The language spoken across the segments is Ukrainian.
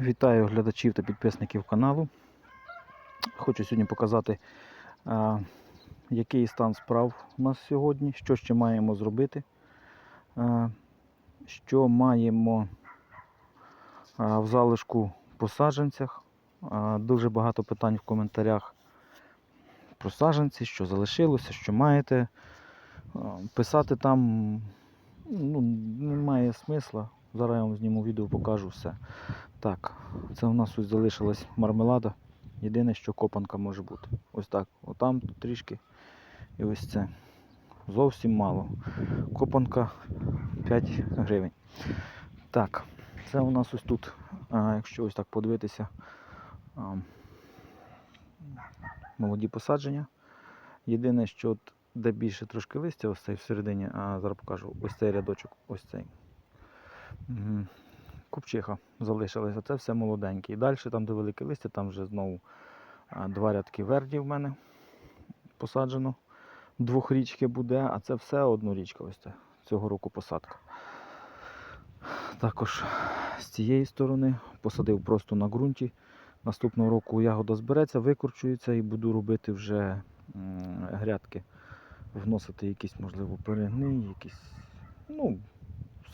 Вітаю глядачів та підписників каналу. Хочу сьогодні показати, який стан справ у нас сьогодні, що ще маємо зробити, що маємо в залишку по саджанцях. Дуже багато питань в коментарях про саджанці, що залишилося, що маєте. Писати там ну, немає смисла. Зараз я вам зніму відео, покажу все. Так, це у нас ось залишилась мармелада. Єдине, що копанка може бути. Ось так. Отам трішки. І ось це. Зовсім мало. Копанка 5 гривень. Так, це у нас ось тут, якщо ось так подивитися, молоді посадження. Єдине, що от, де більше трошки листя, ось цей всередині, а зараз покажу, ось цей рядочок, ось цей. Купчиха залишилася. Це все молоденьке. І далі, там, де велике листя, там вже знову два рядки верді в мене посаджено. Двохрічки буде, а це все однорічка. Ось це цього року посадка. Також з цієї сторони посадив просто на ґрунті. Наступного року ягода збереться, викорчується і буду робити вже грядки, вносити якісь, можливо, перегни, якісь. Ну,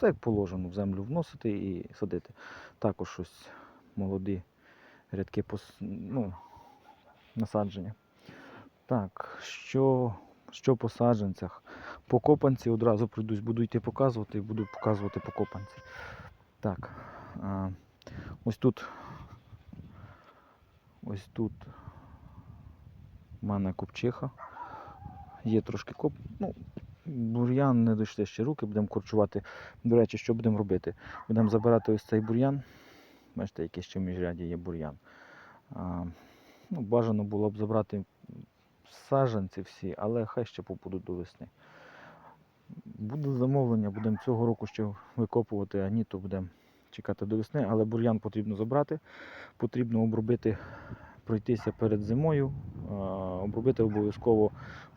все як положено в землю вносити і садити. Також ось молоді рядки пос... ну, насадження. Так, що, що по саджанцях? По копанці одразу прийдусь, буду йти показувати і буду показувати по копанці. Так, а, ось тут. Ось тут в мене купчиха. Є трошки коп. Ну, бур'ян не дійшли ще руки, будемо корчувати. До речі, що будемо робити? Будемо забирати ось цей бур'ян. Бачите, який ще в міжряді є бур'ян. Ну, бажано було б забрати саджанці всі, але хай ще побудуть до весни. Буде замовлення, будемо цього року ще викопувати, а ні, то будемо чекати до весни, але бур'ян потрібно забрати, потрібно обробити, пройтися перед зимою, обробити обов'язково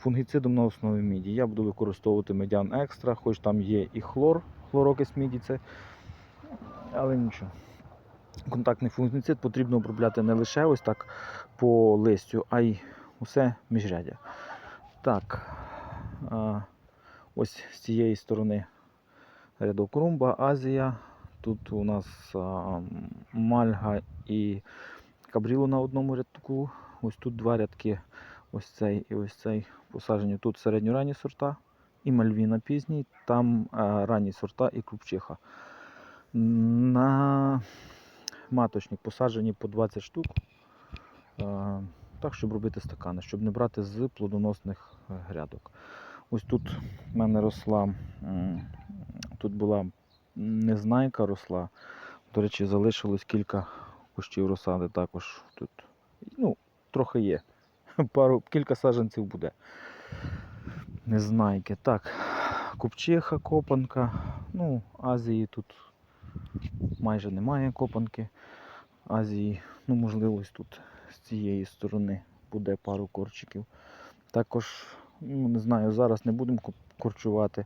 фунгіцидом на основі міді. Я буду використовувати медян екстра, хоч там є і хлор, хлорокис міді, це, але нічого. Контактний фунгіцид потрібно обробляти не лише ось так по листю, а й усе міжрядя. Так, ось з цієї сторони рядок румба, Азія. Тут у нас мальга і кабріло на одному рядку. Ось тут два рядки ось цей і ось цей посаджені. Тут середньоранні сорта і мальвіна пізній, там ранні сорта і крупчиха. На маточник посаджені по 20 штук. Так, щоб робити стакани, щоб не брати з плодоносних е, грядок. Ось тут в мене росла, тут була незнайка росла. До речі, залишилось кілька кущів розсади також тут. Ну, трохи є. Пару, кілька саджанців буде. Незнайки. Так, купчиха, копанка. Ну, Азії тут майже немає копанки. Азії, ну, можливо, тут з цієї сторони буде пару корчиків. Також, ну, не знаю, зараз не будемо корчувати.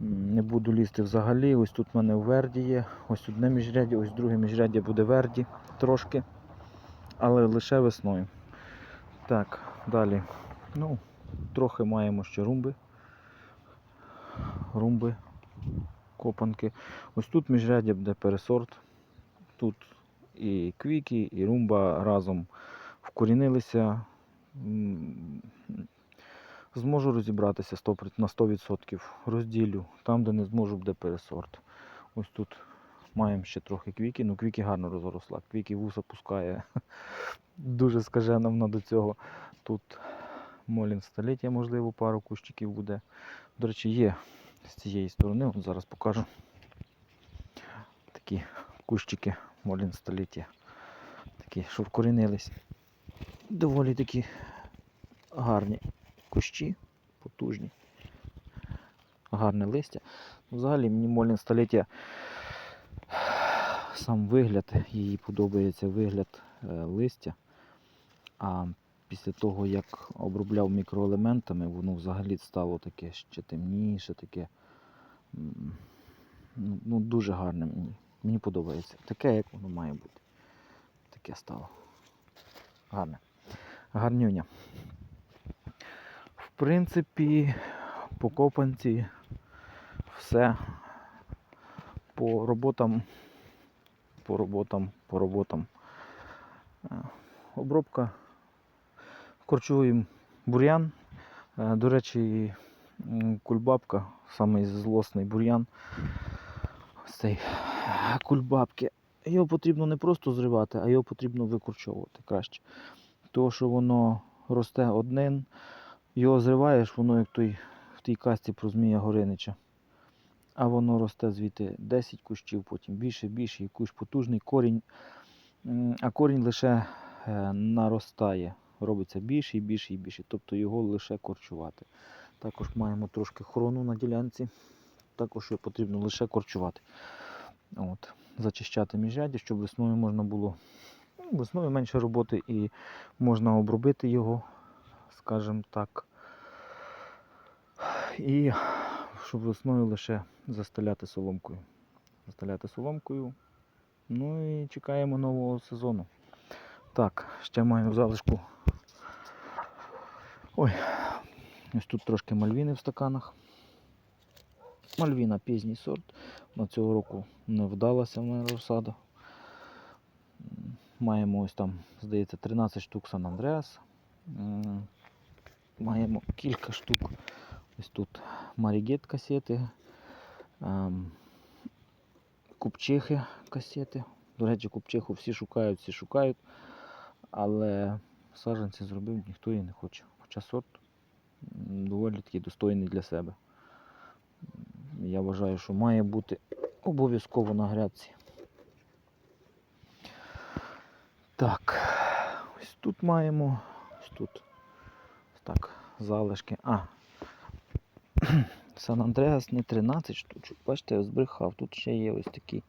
Не буду лізти взагалі. Ось тут в мене верді є. Ось одне міжряддя, ось друге міжряддя буде верді трошки. Але лише весною. Так, далі. Ну, трохи маємо ще румби. Румби, копанки. Ось тут міжряддя буде пересорт. Тут і квіки, і румба разом вкорінилися. Зможу розібратися на 100%. Розділю. Там, де не зможу, буде пересорт. Ось тут маємо ще трохи квіки. Ну, квіки гарно розросла. Квіки вуса пускає. Дуже скажена вона до цього. Тут молін століття, можливо, пару кущиків буде. До речі, є з цієї сторони. От зараз покажу. Такі кущики молін століття. Такі, що вкорінились. Доволі такі гарні кущі, потужні. Гарне листя. Взагалі мені молін століття сам вигляд, їй подобається вигляд е, листя. А після того, як обробляв мікроелементами, воно взагалі стало таке ще темніше, таке. Ну, ну, дуже гарне мені. Мені подобається. Таке, як воно має бути. таке стало. Гарне. Гарнюня. В принципі, по копанці все по роботам, по роботам, по роботам. Е, Обробка. Корчуємо бур'ян. Е, До речі, кульбабка, самий злосний бур'ян. Ось цей е, кульбабки. Його потрібно не просто зривати, а його потрібно викорчовувати краще. То, що воно росте одним, його зриваєш, воно як той в тій касті про Змія Горинича. А воно росте звідти 10 кущів, потім більше, більше, і кущ потужний корінь. А корінь лише е, наростає, робиться більше і більше і більше. Тобто його лише корчувати. Також маємо трошки хрону на ділянці. Також його потрібно лише корчувати. От. Зачищати міжряді, щоб весною можна було. ну, Весною менше роботи і можна обробити його, скажімо так. І щоб весною лише застеляти соломкою. Застеляти соломкою. Ну і чекаємо нового сезону. Так, ще в залишку. Ой, ось тут трошки мальвіни в стаканах. Мальвіна пізній сорт. На цього року не вдалася в мене розсада. Маємо ось там, здається, 13 штук Сан Андреас. Маємо кілька штук. Ось тут Марігет касети. ем, Купчихи касети. До речі, купчиху всі шукають, всі шукають. Але саджанці зробив, ніхто її не хоче. Хоча сорт доволі такий достойний для себе. Я вважаю, що має бути обов'язково на грядці. Так, ось тут маємо. Ось тут. Так, залишки. А. Сан Андреас не 13 штучок. Бачите, я збрехав. Тут ще є ось такі.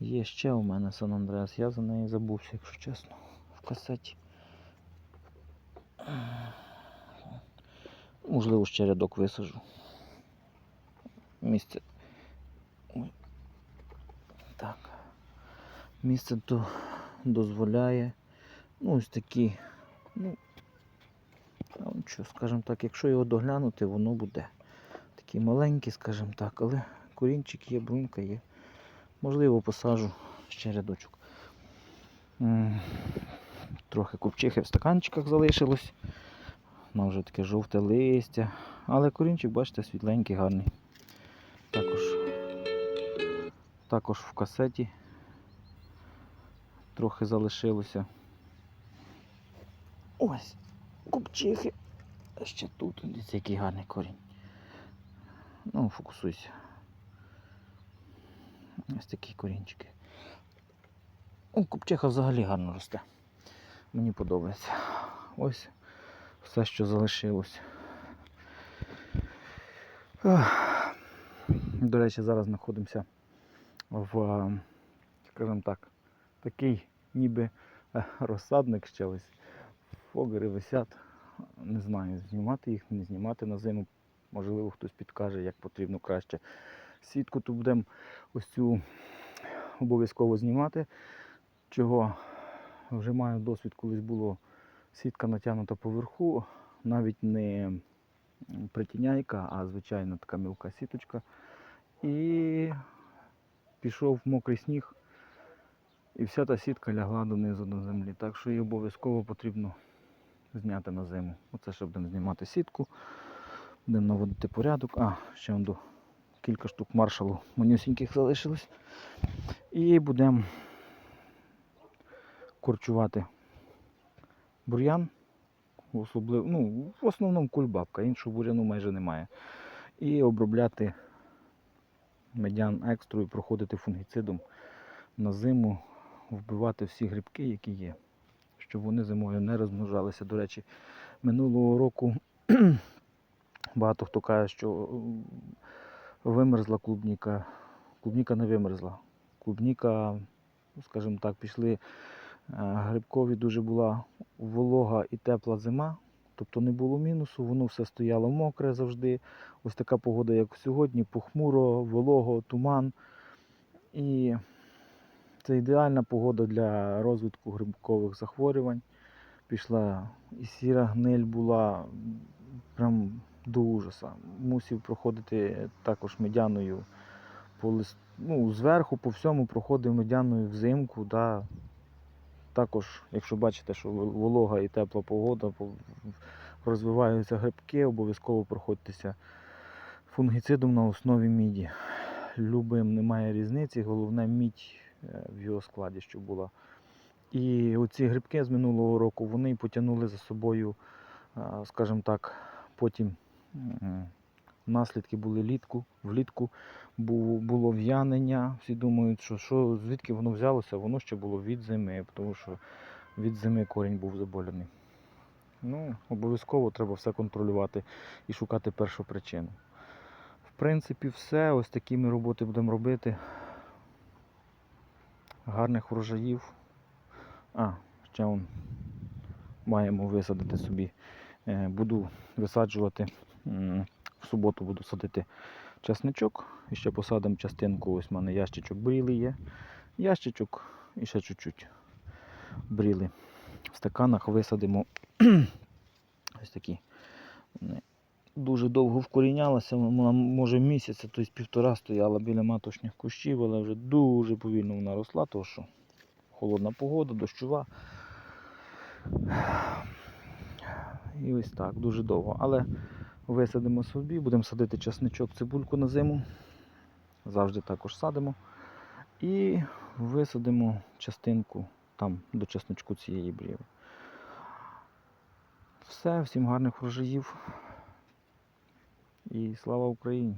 Є ще у мене Сан Андреас. Я за неї забувся, якщо чесно, в касеті. Можливо, ще рядок висажу. Місце. Так. Місце то дозволяє. Ну, ось такі. Ну, що, скажімо так, якщо його доглянути, воно буде. Такі маленькі, скажімо так, але корінчик є, брунька є. Можливо, посажу ще рядочок. Трохи купчихи в стаканчиках залишилось. Воно вже таке жовте листя. Але корінчик, бачите, світленький, гарний. Також, також в касеті трохи залишилося. Ось, купчихи. Ще тут, дивіться, який гарний корінь. Ну, фокусуйся. Ось такі корінчики. О, купчиха взагалі гарно росте. Мені подобається. Ось все, що залишилось. До речі, зараз знаходимося в, скажімо так, такий ніби е, розсадник ще ось. Фогери висять. Не знаю, знімати їх, не знімати на зиму. Можливо, хтось підкаже, як потрібно краще. Сітку тут будемо ось цю обов'язково знімати. Чого вже маю досвід, колись було сітка натягнута поверху, навіть не притіняйка, а звичайна така мілка сіточка. І пішов мокрий сніг, і вся та сітка лягла донизу до землі. Так що її обов'язково потрібно зняти на зиму. Оце ще будемо знімати сітку, будемо наводити порядок. А, ще до кілька штук маршалу манюсіньких залишилось. І будемо корчувати бур'ян. Особливо, ну, в основному кульбабка, іншого бур'яну майже немає. І обробляти медян екстру і проходити фунгіцидом на зиму, вбивати всі грибки, які є, щоб вони зимою не розмножалися. До речі, минулого року багато хто каже, що вимерзла клубніка. Клубніка не вимерзла. Клубніка, скажімо так, пішли е, грибкові дуже була волога і тепла зима. Тобто не було мінусу, воно все стояло мокре завжди. Ось така погода, як сьогодні, похмуро, волого, туман. І Це ідеальна погода для розвитку грибкових захворювань. Пішла і сіра гниль була прям до ужаса. Мусив проходити також медяною по лист... ну, зверху по всьому проходив медяною взимку. Да. Також, якщо бачите, що волога і тепла погода, розвиваються грибки, обов'язково проходьтеся фунгіцидом на основі міді. Любим немає різниці, головне мідь е, в його складі, щоб була. І оці грибки з минулого року вони потягнули за собою, скажімо так, потім наслідки були літку, влітку було в'янення. Всі думають, що, що звідки воно взялося, воно ще було від зими, тому що від зими корінь був заболений. Ну, обов'язково треба все контролювати і шукати першу причину. Принципі, все. Ось такі ми роботи будемо робити. Гарних врожаїв. А, ще он маємо висадити собі. Е, Буду висаджувати. В суботу буду садити часничок. І ще посадимо частинку. Ось в мене ящичок бріли є. Ящичок і ще чуть-чуть бріли. В стаканах висадимо ось такі. Дуже довго вкорінялася, вона може місяця, тобто півтора стояла біля маточних кущів, але вже дуже повільно вона росла, тому що холодна погода, дощова. І ось так, дуже довго. Але висадимо собі, будемо садити часничок, цибульку на зиму. Завжди також садимо. І висадимо частинку там до часничку цієї бріви. Все, всім гарних врожаїв. І слава Україні!